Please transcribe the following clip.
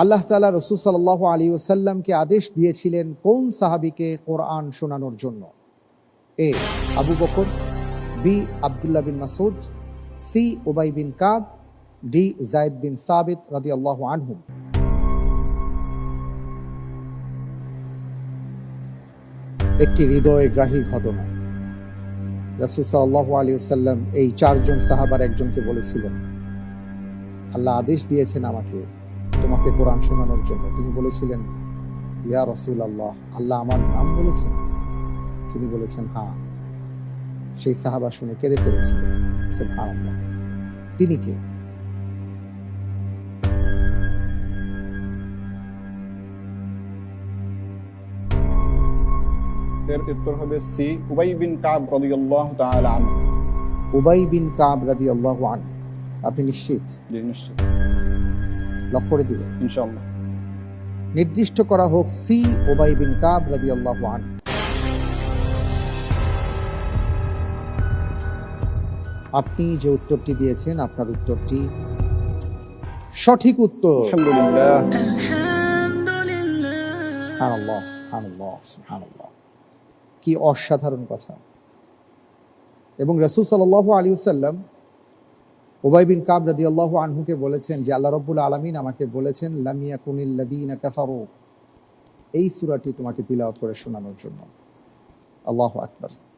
আল্লাহ তালা রসুল সাল্লাহ আলী ওসাল্লামকে আদেশ দিয়েছিলেন, কোন সাহাবিকে কোরআন শোনানোর জন্য? A, Abu Bakr, B, Abdullah bin Masud C ওবাই bin cub, D Zayd বিন সাবিত রাদি আল্লাহ আনহুম। একটি হৃদয়গ্রাহী ঘটনা। রাসুল সাল্লাহ আলী সাল্লাম এই চারজন সাহাবার একজনকে বলেছিলেন, আল্লাহ আদেশ দিয়েছেন আমাকে তোমাকে কোরআন শোনানোর জন্য। তিনি বলেছিলেন ইয়া রসুল আল্লাহ আল্লাহ আমার নাম বলেছেন? তিনি বলেছেন হ্যাঁ। সেই সাহাবা শুনে কেঁদে ফেলেছিলেন তিনি কে? এর উত্তর হবে সি উবাই বিন কাব রাদিয়াল্লাহু তাআলা আনহু। উবাই বিন কাব রাদি আল্লাহ আন আপনি নিশ্চিত? জি নিশ্চয় লক করে ইনশাআল্লাহ। নির্দিষ্ট করা হোক সি ওবাই বিন কাব রাদি আল্লাহ আন আপনি যে উত্তরটি দিয়েছেন আপনার উত্তরটি সঠিক উত্তর। কি অসাধারণ কথা। এবং রসুল সাল্লাহ আলী সাল্লাম ওবাই বিন কাব রাদি আল্লাহ আনহুকে বলেছেন যে, আল্লাহ রব্বুল আলমিন আমাকে বলেছেন লামিয়া কুনিল্লাদিনা কাফারু। এই সুরাটি তোমাকে তিলাওয়াত করে শোনানোর জন্য। আল্লাহ আকবার।